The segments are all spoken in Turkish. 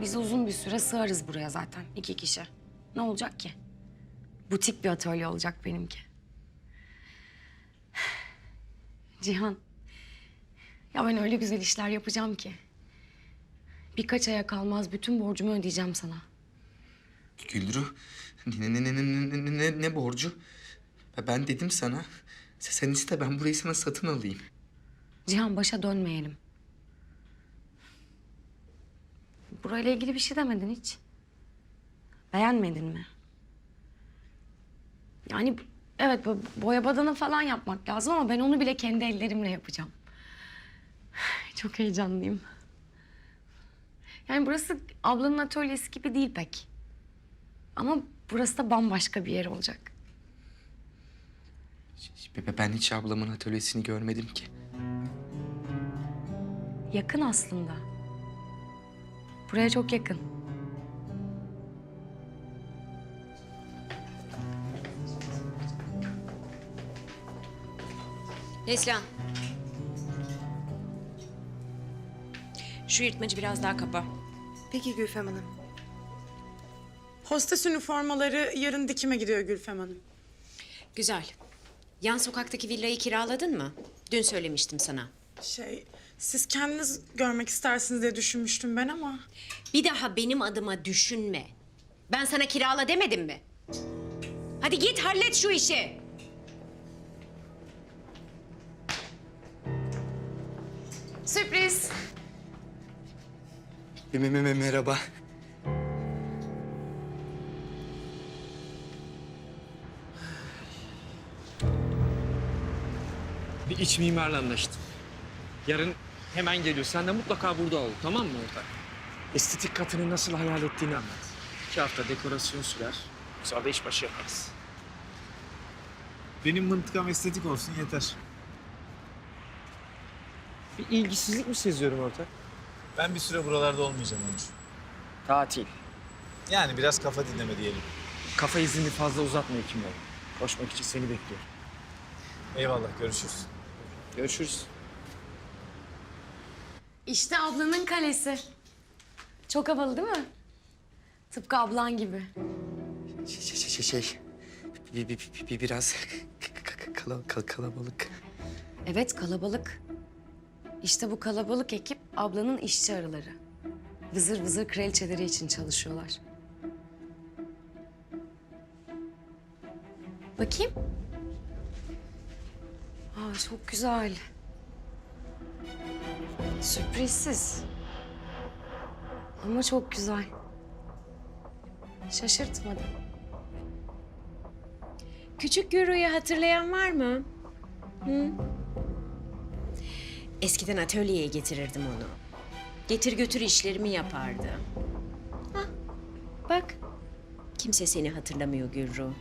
Biz uzun bir süre sığarız buraya zaten iki kişi. Ne olacak ki? Butik bir atölye olacak benimki. Cihan. Ya ben öyle güzel işler yapacağım ki. Birkaç aya kalmaz bütün borcumu ödeyeceğim sana. Güldürü ne, ne, ne, ne, ne, ne, ne, borcu? Ben dedim sana. Sen iste ben burayı sana satın alayım. Cihan başa dönmeyelim. Burayla ilgili bir şey demedin hiç. Beğenmedin mi? Yani evet bo- boya badana falan yapmak lazım ama ben onu bile kendi ellerimle yapacağım. Çok heyecanlıyım. Yani burası ablanın atölyesi gibi değil pek. Ama burası da bambaşka bir yer olacak. Be- Ben hiç ablamın atölyesini görmedim ki. Yakın aslında. Buraya çok yakın. Neslihan. Şu yırtmacı biraz daha kapa. Peki Gülfem Hanım. Hostes üniformaları yarın dikime gidiyor Gülfem Hanım. Güzel. Yan sokaktaki villayı kiraladın mı? Dün söylemiştim sana. Şey, siz kendiniz görmek istersiniz diye düşünmüştüm ben ama... Bir daha benim adıma düşünme. Ben sana kirala demedim mi? Hadi git hallet şu işi. Sürpriz. Me- me- me- Merhaba. Bir iç mimarla anlaştım. Yarın hemen geliyor. Sen de mutlaka burada ol. Tamam mı ortak? Estetik katını nasıl hayal ettiğini anlat. İki hafta dekorasyon sürer. Sonra da iş başı yaparız. Benim mıntıkam estetik olsun yeter. Bir ilgisizlik mi seziyorum ortak? Ben bir süre buralarda olmayacağım Onur. Tatil. Yani biraz kafa dinleme diyelim. Kafa izini fazla uzatma Ekim Bey. Koşmak için seni bekliyorum. Eyvallah görüşürüz. Görüşürüz. İşte ablanın kalesi. Çok havalı değil mi? Tıpkı ablan gibi. Şey, şey, şey, şey. Bir, bir, bir- bir- biraz kal- kalabalık. Evet kalabalık. İşte bu kalabalık ekip ablanın işçi arıları. Vızır vızır kraliçeleri için çalışıyorlar. Bakayım. Aa çok güzel. Sürprizsiz. Ama çok güzel. Şaşırtmadı. Küçük Güru'yu hatırlayan var mı? Hı? Eskiden atölyeye getirirdim onu. Getir götür işlerimi yapardı. Hah, bak. Kimse seni hatırlamıyor Gürru.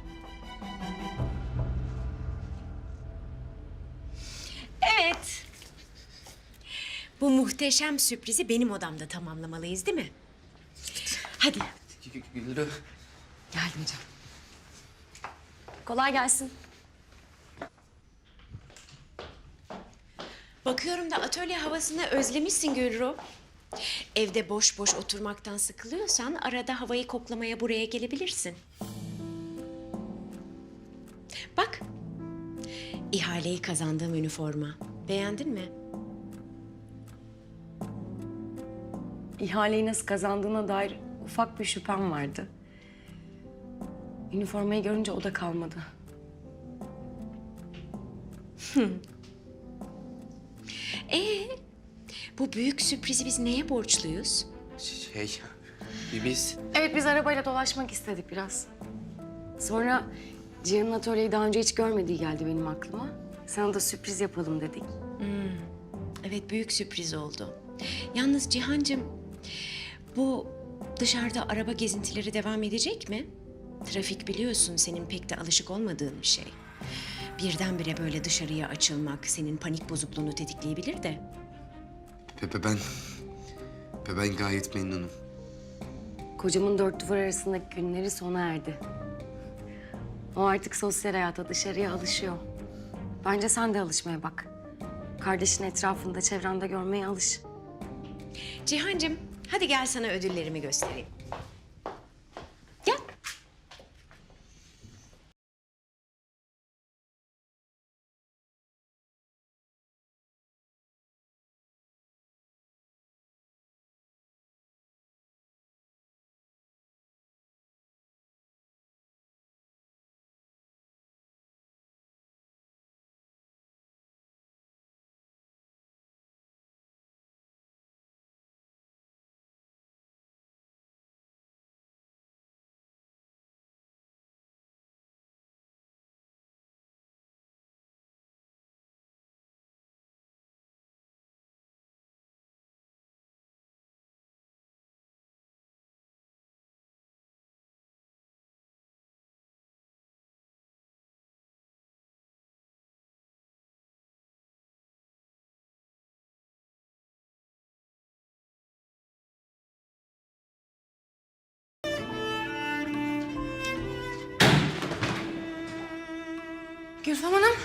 Muhteşem sürprizi benim odamda tamamlamalıyız değil mi? Hadi. Gü- gü- Güldürü. Geldim canım. Kolay gelsin. Bakıyorum da atölye havasını özlemişsin Gülru. Evde boş boş oturmaktan sıkılıyorsan arada havayı koklamaya buraya gelebilirsin. Bak. ihaleyi kazandığım üniforma. Beğendin mi? İhaleyi nasıl kazandığına dair ufak bir şüphem vardı. Üniformayı görünce o da kalmadı. Ee, bu büyük sürprizi biz neye borçluyuz? Şey, biz... Evet biz arabayla dolaşmak istedik biraz. Sonra Cihan'ın atölyeyi daha önce hiç görmediği geldi benim aklıma. Sana da sürpriz yapalım dedik. Evet büyük sürpriz oldu. Yalnız Cihancığım bu dışarıda araba gezintileri devam edecek mi? Trafik biliyorsun senin pek de alışık olmadığın bir şey. Birdenbire böyle dışarıya açılmak senin panik bozukluğunu tetikleyebilir de. Be- ben... be- Ben gayet memnunum. Kocamın dört duvar arasındaki günleri sona erdi. O artık sosyal hayata, dışarıya alışıyor. Bence sen de alışmaya bak. Kardeşin etrafında, çevrende görmeye alış. Cihancığım Hadi gel sana ödüllerimi göstereyim. Gülfem Hanım.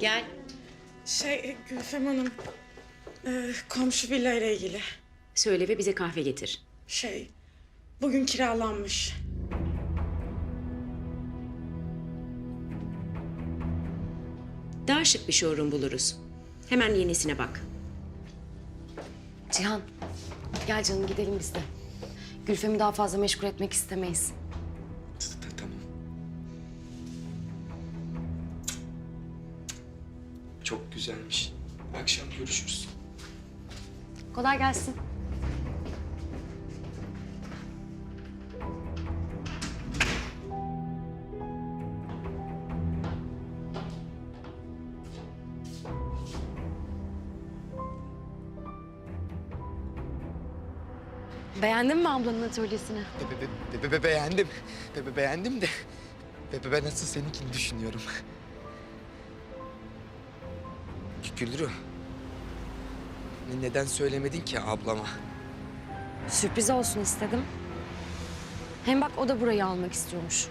Gel. Şey Gülfem Hanım. e, komşu villa ile ilgili. Söyle ve bize kahve getir. Şey bugün kiralanmış. Daha şık bir showroom buluruz. Hemen yenisine bak. Cihan, gel canım gidelim biz de. Gülfem'i daha fazla meşgul etmek istemeyiz. Çok güzelmiş. Akşam görüşürüz. Kolay gelsin. Beğendin mi ablanın atölyesini? Be- be- be- be- be- beğendim. Be- be- beğendim de. Be- be- ben nasıl seninkini düşünüyorum. Güldürü. Ne- Neden söylemedin ki ablama? Sürpriz olsun istedim. Hem bak o da burayı almak istiyormuş.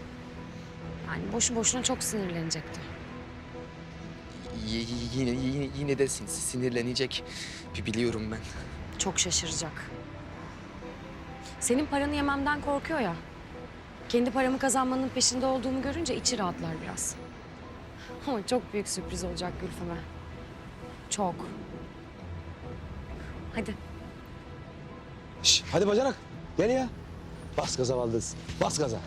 Yani boşu boşuna çok sinirlenecekti. Y- yine, yine, yine de sin- sinirlenecek. Bir biliyorum ben. Çok şaşıracak. Senin paranı yememden korkuyor ya. Kendi paramı kazanmanın peşinde olduğumu görünce içi rahatlar biraz. Ama çok büyük sürpriz olacak Gülfem'e. Çok. Hadi. Şş, hadi bacanak gel ya. Bas gaza Valdız. Bas gaza.